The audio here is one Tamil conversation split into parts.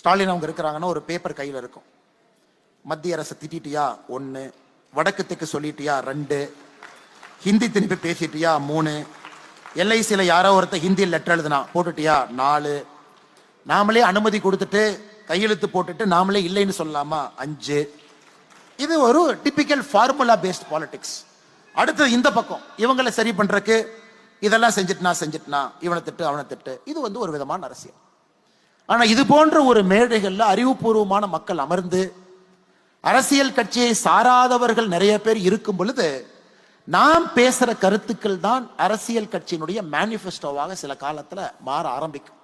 ஸ்டாலின் அவங்க இருக்கிறாங்கன்னா ஒரு பேப்பர் கையில் இருக்கும். மத்திய அரசை திட்டிட்டியா? ஒன்று வடக்கு தெற்கு சொல்லிட்டியா? ரெண்டு. ஹிந்தி திருப்பி பேசிட்டியா? மூணு. எல்ஐசியில் யாரோ ஒருத்தர் ஹிந்தியில் லெட்டர் எழுதுனா போட்டுட்டியா? நாலு. நாமளே அனுமதி கொடுத்துட்டு கையெழுத்து போட்டுட்டு நாமளே இல்லைன்னு சொல்லலாமா? அஞ்சு. இது ஒரு டிபிக்கல் ஃபார்முலா பேஸ்ட் பாலிடிக்ஸ் அடுத்தது இந்த பக்கம். இவங்களை சரி பண்ணுறக்கு இதெல்லாம் செஞ்சுட்டுனா செஞ்சுட்டுனா இவனை திட்டு அவனை திட்டு. இது வந்து ஒரு விதமான அரசியல். ஆனால் இது போன்ற ஒரு மேடைகளில் அறிவுபூர்வமான மக்கள் அமர்ந்து அரசியல் கட்சியை சாராதவர்கள் நிறைய பேர் இருக்கும் பொழுது நாம் பேசுகிற கருத்துக்கள் தான் அரசியல் கட்சியினுடைய மேனிஃபெஸ்டோவாக சில காலத்தில் மாற ஆரம்பிக்கும்.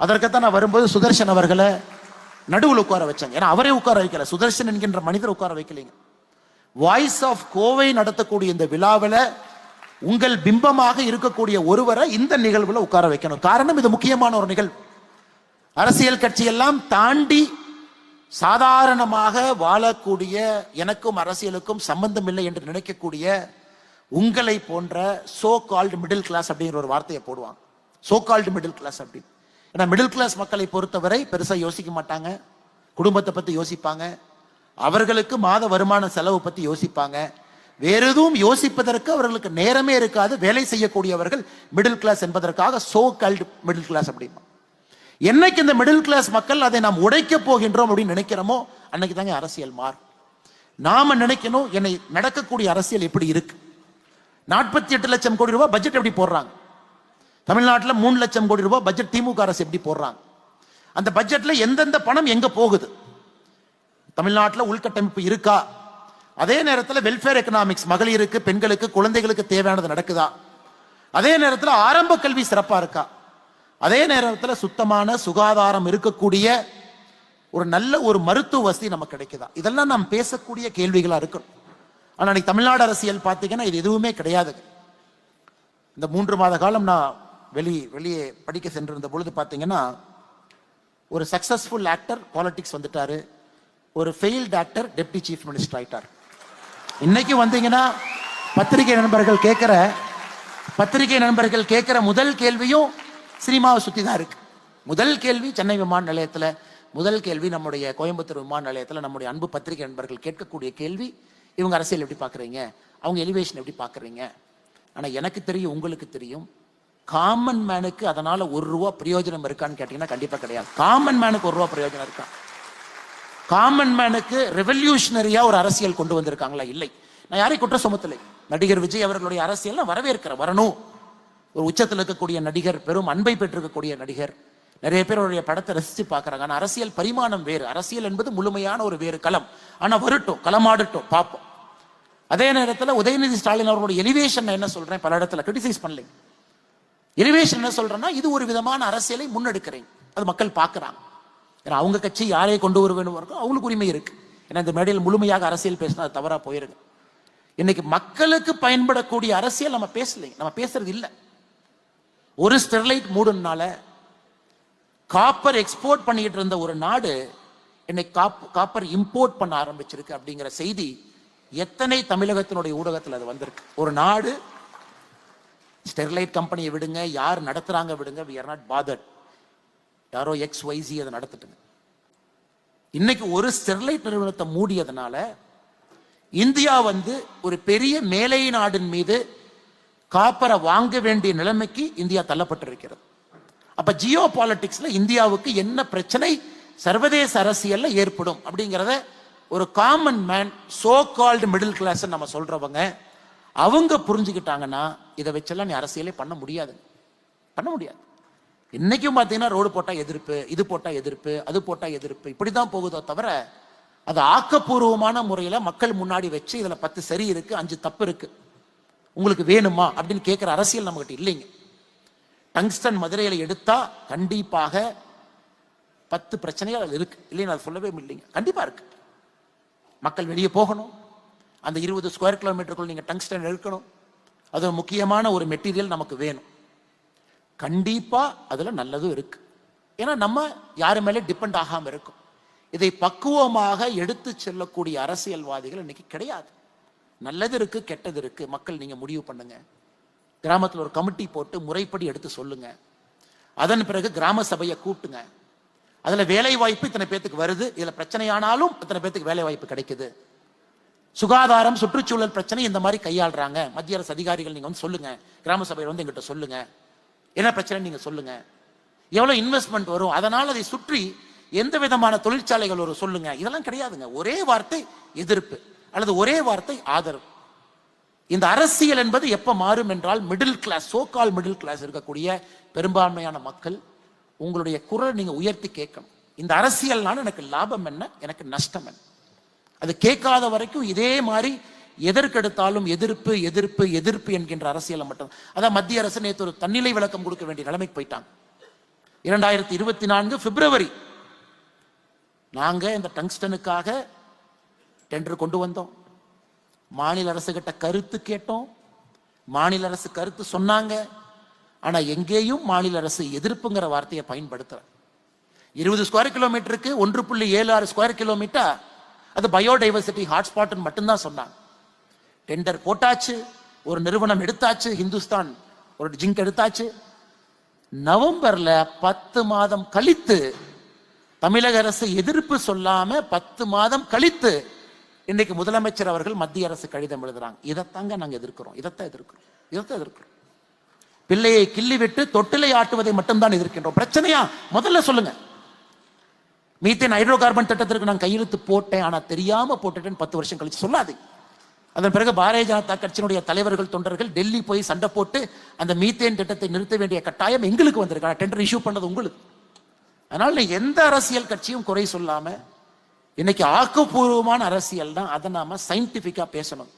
அதற்குத்தான் நான் வரும்போது சுதர்சன் அவர்களை நடுவில் உட்கார வச்சாங்க. ஏன்னா அவரே உட்கார வைக்கல. சுதர்சன் என்கின்ற மனிதர் உட்கார வைக்கலைங்க. வாய்ஸ் ஆஃப் கோவை நடத்தக்கூடிய இந்த விழாவில் உங்கள் பிம்பமாக இருக்கக்கூடிய ஒருவரை இந்த நிகழ்வில் உட்கார வைக்கணும். காரணம் இது முக்கியமான ஒரு நிகழ்வு. அரசியல் கட்சியெல்லாம் தாண்டி சாதாரணமாக வாழக்கூடிய எனக்கும் அரசியலுக்கும் சம்பந்தம் இல்லை என்று நினைக்கக்கூடிய உங்களை போன்ற சோ கால்டு மிடில் கிளாஸ் அப்படிங்கிற ஒரு வார்த்தையை போடுவாங்க. சோ கால்டு மிடில் கிளாஸ் அப்படின்னு ஏன்னா மிடில் கிளாஸ் மக்களை பொறுத்தவரை பெருசாக யோசிக்க மாட்டாங்க. குடும்பத்தை பற்றி யோசிப்பாங்க. அவர்களுக்கு மாத வருமான செலவு பற்றி யோசிப்பாங்க. வேற எதுவும் யோசிப்பதற்கு அவர்களுக்கு நேரமே இருக்காது. வேலை செய்யக்கூடியவர்கள் மிடில் கிளாஸ் என்பதற்காக சோ கால்டு மிடில் கிளாஸ் அப்படிமா என்னைக்கு இந்த மிடில் கிளாஸ் மக்கள் அதை நாம் உடைக்க போகின்றோம் அப்படின்னு நினைக்கிறோமோ அன்னைக்கு தாங்க அரசியல் மாறும். நாம நினைக்கணும் என்னை நடக்கக்கூடிய அரசியல் எப்படி இருக்கு? நாற்பத்தி எட்டு லட்சம் கோடி ரூபாய் பட்ஜெட் எப்படி போடுறாங்க? தமிழ்நாட்டில் மூணு லட்சம் கோடி ரூபாய் பட்ஜெட் திமுக அரசு எப்படி போடுறாங்க? அந்த பட்ஜெட்ல எந்தெந்த பணம் எங்க போகுது? தமிழ்நாட்டில் உள்கட்டமைப்பு இருக்கா? அதே நேரத்தில் வெல்ஃபேர் எக்கனாமிக்ஸ் மகளிருக்கு பெண்களுக்கு குழந்தைகளுக்கு தேவையானது நடக்குதா? அதே நேரத்தில் ஆரம்ப கல்வி சிறப்பா இருக்கா? அதே நேரத்தில் சுத்தமான சுகாதாரம் இருக்கக்கூடிய ஒரு நல்ல ஒரு மருத்துவ வசதி நமக்கு கிடைக்குதா? இதெல்லாம் நாம் பேசக்கூடிய கேள்விகளா இருக்கணும். ஆனா இன்னைக்கு தமிழ்நாடு அரசியல் பார்த்தீங்கன்னா இது எதுவுமே கிடையாது. இந்த மூன்று மாத காலம் நான் வெளி வெளியே படிக்க சென்றிருந்த பொழுது பார்த்தீங்கன்னா ஒரு சக்சஸ்ஃபுல் ஆக்டர் பாலிடிக்ஸ் வந்துட்டாரு. ஒரு failed actor deputy chief minister ஆயிட்டார். இன்னைக்கு வந்தீங்கன்னா பத்திரிகை நண்பர்கள் கேட்குற பத்திரிகை நண்பர்கள் கேட்குற முதல் கேள்வியும் சினிமாவை சுற்றி தான் இருக்கு. முதல் கேள்வி சென்னை விமான நிலையத்தில் முதல் கேள்வி நம்முடைய கோயம்புத்தூர் விமான நிலையத்தில் நம்முடைய அன்பு பத்திரிகை நண்பர்கள் கேட்கக்கூடிய கேள்வி இவங்க அரசியல் எப்படி பார்க்குறீங்க அவங்க எலிவேஷன் எப்படி பார்க்குறீங்க ஆனால் எனக்கு தெரியும் உங்களுக்கு தெரியும் காமன் மேனுக்கு அதனால ஒரு ரூபா பிரயோஜனம் இருக்கான்னு கேட்டீங்கன்னா கண்டிப்பாக கிடையாது. காமன் மேனுக்கு ஒரு ரூபா பிரயோஜனம் இருக்கா? காமன் மேனுக்கு ரெவல்யூஷனரியாக ஒரு அரசியல் கொண்டு வந்திருக்காங்களா? இல்லை. நான் யாரையும் குற்றம் சுமத்தலை. நடிகர் விஜய் அவர்களுடைய அரசியல் நான் வரவேற்கிறேன் வரணும். ஒரு உச்சத்தில் இருக்கக்கூடிய நடிகர் பெரும் அன்பை பெற்றிருக்கக்கூடிய நடிகர். நிறைய பேர் அவருடைய படத்தை ரசித்து பார்க்குறாங்க. ஆனா அரசியல் பரிமாணம் வேறு. அரசியல் என்பது முழுமையான ஒரு வேறு களம். ஆனா வரட்டும் களமாடட்டும் பார்ப்போம். அதே நேரத்தில் உதயநிதி ஸ்டாலின் அவர்களுடைய எலிவேஷன் என்ன சொல்றேன்? பல இடத்துல கிரிட்டிசைஸ் பண்ணலை எலிவேஷன் என்ன சொல்றேன்னா இது ஒரு விதமான அரசியலை முன்னெடுக்கிறேன். அது மக்கள் பார்க்குறாங்க. ஏன்னா அவங்க கட்சி யாரை கொண்டு வர வேண்டும் அவங்களுக்கு உரிமை இருக்கு. ஏன்னா இந்த மேடையில் முழுமையாக அரசியல் பேசினா அது தவறா போயிருக்கு இன்னைக்கு மக்களுக்கு பயன்படக்கூடிய அரசியல் நம்ம பேசலைங்க. நம்ம பேசுறது இல்லை. ஒரு ஸ்டெர்லைட் மூடுனால காப்பர் எக்ஸ்போர்ட் பண்ணிக்கிட்டு இருந்த ஒரு நாடு என்னை காப் காப்பர் இம்போர்ட் பண்ண ஆரம்பிச்சிருக்கு அப்படிங்கிற செய்தி எத்தனை தமிழகத்தினுடைய ஊடகத்தில் அது வந்திருக்கு. ஒரு நாடு ஸ்டெர்லைட் கம்பெனியை விடுங்க யார் நடத்துறாங்க விடுங்க வி ஆர் நாட் பாதட் யாரோ எக்ஸ் ஒய்சி அதை நடத்துட்டுங்க. இன்னைக்கு ஒரு ஸ்டெர்லைட் நிறுவனத்தை மூடியதுனால இந்தியா வந்து ஒரு பெரிய மேலை நாடின் மீது காப்பரை வாங்க வேண்டிய நிலைமைக்கு இந்தியா தள்ளப்பட்டிருக்கிறது. அப்ப ஜியோ பாலிட்டிக்ஸ்ல இந்தியாவுக்கு என்ன பிரச்சனை? சர்வதேச அரசியல்ல ஏற்படும் அப்படிங்கிறத ஒரு common man so called middle class நம்ம சொல்றவங்க அவங்க புரிஞ்சுக்கிட்டாங்கன்னா இதை வச்செல்லாம் நீ அரசியலே பண்ண முடியாது. பண்ண முடியாது. இன்னைக்கும் பார்த்தீங்கன்னா ரோடு போட்டா எதிர்ப்பு இது போட்டா எதிர்ப்பு அது போட்டா எதிர்ப்பு இப்படிதான் போகுதோ தவிர அது ஆக்கப்பூர்வமான முறையில மக்கள் முன்னாடி வச்சு இதுல பத்து சரி இருக்கு அஞ்சு தப்பு இருக்கு. உங்களுக்கு வேணுமா அப்படின்னு கேட்குற அரசியல் நம்மகிட்ட இல்லைங்க. டங்ஸ்டன் மதுரையில் எடுத்தால் கண்டிப்பாக பத்து பிரச்சனைகள் அது இருக்குது இல்லைன்னு அது சொல்லவே இல்லைங்க. கண்டிப்பாக இருக்கு. மக்கள் வெளியே போகணும். அந்த இருபது ஸ்கொயர் கிலோமீட்டருக்குள் நீங்கள் டங்ஸ்டன் எடுக்கணும் அது முக்கியமான ஒரு மெட்டீரியல் நமக்கு வேணும். கண்டிப்பாக அதில் நல்லதும் இருக்குது ஏன்னா நம்ம யாரு மேலே டிபெண்ட் ஆகாமல் இருக்கும். இதை பக்குவமாக எடுத்து செல்லக்கூடிய அரசியல்வாதிகள் இன்னைக்கு கிடையாது. நல்லது இருக்கு கெட்டது இருக்கு மக்கள் நீங்க முடிவு பண்ணுங்க. கிராமத்தில் ஒரு கமிட்டி போட்டு முறைப்படி எடுத்து சொல்லுங்க. அதன் பிறகு கிராம சபையை கூட்டுங்க. அதுல வேலை வாய்ப்பு இத்தனை பேத்துக்கு வருது. இதுல பிரச்சனையானாலும் இத்தனை பேத்துக்கு வேலை வாய்ப்பு கிடைக்குது. சுகாதாரம் சுற்றுச்சூழல் பிரச்சனை இந்த மாதிரி கையாளுறாங்க. மத்திய அரசு அதிகாரிகள் நீங்க வந்து சொல்லுங்க. கிராம சபையில் வந்து எங்கிட்ட சொல்லுங்க. என்ன பிரச்சனை நீங்க சொல்லுங்க. எவ்வளவு இன்வெஸ்ட்மெண்ட் வரும்? அதனால் அதை சுற்றி எந்த விதமான தொழிற்சாலைகள் ஒரு சொல்லுங்க. இதெல்லாம் கிடையாதுங்க. ஒரே வார்த்தை எதிர்ப்பு. அல்லது ஒரே வார்த்தை ஆதரவு. இந்த அரசியல் என்பது எப்ப மாறும் என்றால் middle class so called middle class இருக்கக்கூடிய பெரும்பான்மையான மக்கள் உங்களுடைய குரலை நீங்க உயர்த்தி கேட்கணும். இந்த அரசியல்னால எனக்கு லாபம் என்ன? எனக்கு நஷ்டம் என்ன? அது கேட்காத வரைக்கும் இதே மாதிரி எதற்கெடுத்தாலும் எதிர்ப்பு எதிர்ப்பு எதிர்ப்பு என்கின்ற அரசியலை மட்டும். அதான் மத்திய அரசு நேற்று ஒரு தன்னிலை விளக்கம் கொடுக்க வேண்டிய நிலைமைக்கு போயிட்டாங்க. இரண்டாயிரத்தி இருபத்தி நான்கு பிப்ரவரி நாங்க இந்த டங்ஸ்டனுக்காக டெண்டர் கொண்டு வந்தோம். மாநில அரசு கிட்ட கருத்து கேட்டோம். மாநில அரசு கருத்து சொன்னாங்க. ஆனா எங்கேயும் மாநில அரசு எதிர்ப்புங்கிற வார்த்தையை பயன்படுத்தல. இருபது ஸ்கொயர் கிலோமீட்டருக்கு ஒன்று புள்ளி ஏழு ஆறு ஸ்கொயர் கிலோமீட்டர் அது பயோடைவர்சிட்டி ஹாட்ஸ்பாட்னு மட்டும்தான் சொன்னாங்க. டெண்டர் போட்டாச்சு ஒரு நிறுவனம் எடுத்தாச்சு ஹிந்துஸ்தான் ஒரு ஜிங்க் எடுத்தாச்சு. நவம்பர்ல பத்து மாதம் கழித்து தமிழக அரசு எதிர்ப்பு சொல்லாம பத்து மாதம் கழித்து இன்னைக்கு முதலமைச்சர் அவர்கள் மத்திய அரசு கடிதம் எழுதுறாங்க. இதைத்தாங்க நாங்கள் எதிர்க்கிறோம். இதைத்தான் எதிர்க்கிறோம். இதைத்தான் எதிர்க்கிறோம். பிள்ளையை கிள்ளி விட்டு தொட்டிலை ஆட்டுவதை மட்டும்தான் எதிர்க்கின்றோம். பிரச்சனையா? முதல்ல சொல்லுங்க. மீத்தேன் ஹைட்ரோ கார்பன் திட்டத்திற்கு நான் கையெழுத்து போட்டேன். ஆனால் தெரியாம போட்டுட்டேன்னு பத்து வருஷம் கழிச்சு சொல்லாது. அதன் பிறகு பாரதிய ஜனதா கட்சியினுடைய தலைவர்கள் தொண்டர்கள் டெல்லி போய் சண்டை போட்டு அந்த மீத்தேன் திட்டத்தை நிறுத்த வேண்டிய கட்டாயம் எங்களுக்கு வந்திருக்கு. டெண்டர் இஷ்யூ பண்ணது உங்களுக்கு. அதனால எந்த அரசியல் கட்சியும் குறை சொல்லாமல் இன்னைக்கு ஆக்கப்பூர்வமான அரசியல் தான் அதை நாம சயின்டிபிக்கா பேசணும்.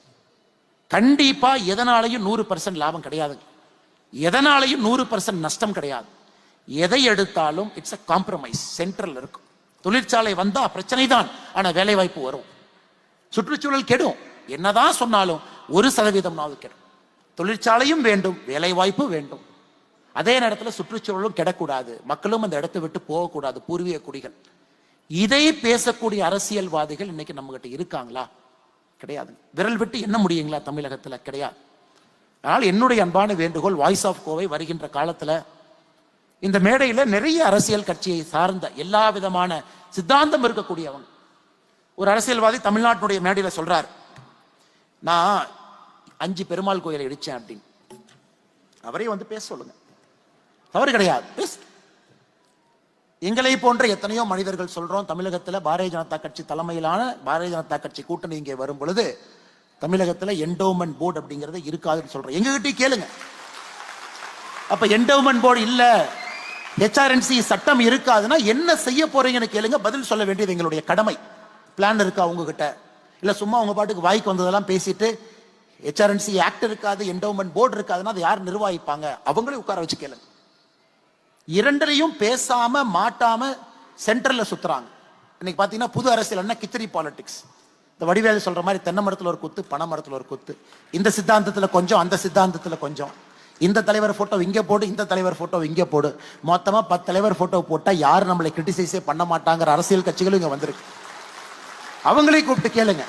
கண்டிப்பா எதனாலையும் நூறு பர்சன்ட் லாபம் கிடையாது. எதனாலையும் நூறு பர்சன்ட் நஷ்டம் கிடையாது. எதை எடுத்தாலும் இட்ஸ் அ காம்ப்ரமைஸ் சென்ட்ரல் இருக்கும். தொழிற்சாலை வந்தா பிரச்சனை தான் ஆனா வேலை வாய்ப்பு வரும். சுற்றுச்சூழல் கெடும். என்னதான் சொன்னாலும் ஒரு சதவீதம்னாவது கெடும். தொழிற்சாலையும் வேண்டும் வேலைவாய்ப்பு வேண்டும். அதே நேரத்தில் சுற்றுச்சூழலும் கெடக்கூடாது. மக்களும் அந்த இடத்தை விட்டு போகக்கூடாது பூர்வீக குடிகள். இதை பேசக்கூடிய அரசியல்வாதிகள் இன்னைக்கு நம்ம கிட்ட இருக்காங்களா? கிடையாது. விரல் விட்டு என்ன முடியுங்களா தமிழகத்துல? கிடையாது. அதனால் என்னுடைய அன்பான வேண்டுகோள் வாய்ஸ் ஆஃப் கோவை வருகின்ற காலத்துல இந்த மேடையில நிறைய அரசியல் கட்சியை சார்ந்த எல்லா விதமான சித்தாந்தம் இருக்கக்கூடியவங்க. ஒரு அரசியல்வாதி தமிழ்நாட்டினுடைய மேடையில சொல்றார் நான் அஞ்சு பெருமாள் கோயிலை இடிச்சேன் அப்படின்னு. அவரே வந்து பேச சொல்லுங்க. தவறு கிடையாது. பேச எங்களை போன்ற எத்தனையோ மனிதர்கள் சொல்றோம். தமிழகத்தில் பாரதிய ஜனதா கட்சி தலைமையிலான பாரதிய ஜனதா கட்சி கூட்டணி இங்கே வரும் பொழுது தமிழகத்தில் என்டோமெண்ட் போர்டு அப்படிங்கறது இருக்காதுன்னு சொல்றோம். எங்ககிட்டயும் கேளுங்க. அப்ப என்டோமெண்ட் போர்டு இல்ல ஹெச்ஆர்என்சி சட்டம் இருக்காதுன்னா என்ன செய்ய போறீங்கன்னு கேளுங்க. பதில் சொல்ல வேண்டியது எங்களுடைய கடமை. பிளான் இருக்கா உங்ககிட்ட? இல்ல சும்மா உங்க பாட்டுக்கு வாய்க்கு வந்ததெல்லாம் பேசிட்டு ஹெச்ஆர்என்சி ஆக்ட் இருக்காது என்டோமெண்ட் போர்டு இருக்காதுன்னா அதை யார் நிர்வகிப்பாங்க? அவங்களே உட்கார வச்சு கேளுங்க. இரண்டிலையும் பேசாம மாட்டாம சென்டர்ல சுத்துறாங்க. இன்னைக்கு பாத்தீங்கன்னா புது அரசியல் என்ன? கிச்சடி பாலிடிக்ஸ் இந்த வடிவேலு சொல்ற மாதிரி தென்னை மரத்துல ஒரு குத்து பனை மரத்துல ஒரு குத்து. இந்த சித்தாந்தத்துல கொஞ்சம் அந்த சித்தாந்தத்துல கொஞ்சம். இந்த தலைவர் போட்டோ இங்கே போடு இந்த தலைவர் போட்டோ இங்கே போடு. மொத்தமா பத்து தலைவர் போட்டோ போட்டா யாரும் நம்மளை கிரிட்டிசைஸே பண்ண மாட்டாங்கிற அரசியல் கட்சிகளும் இங்க வந்திருக்கு. அவங்களையும் கூப்பிட்டு கேளுங்க.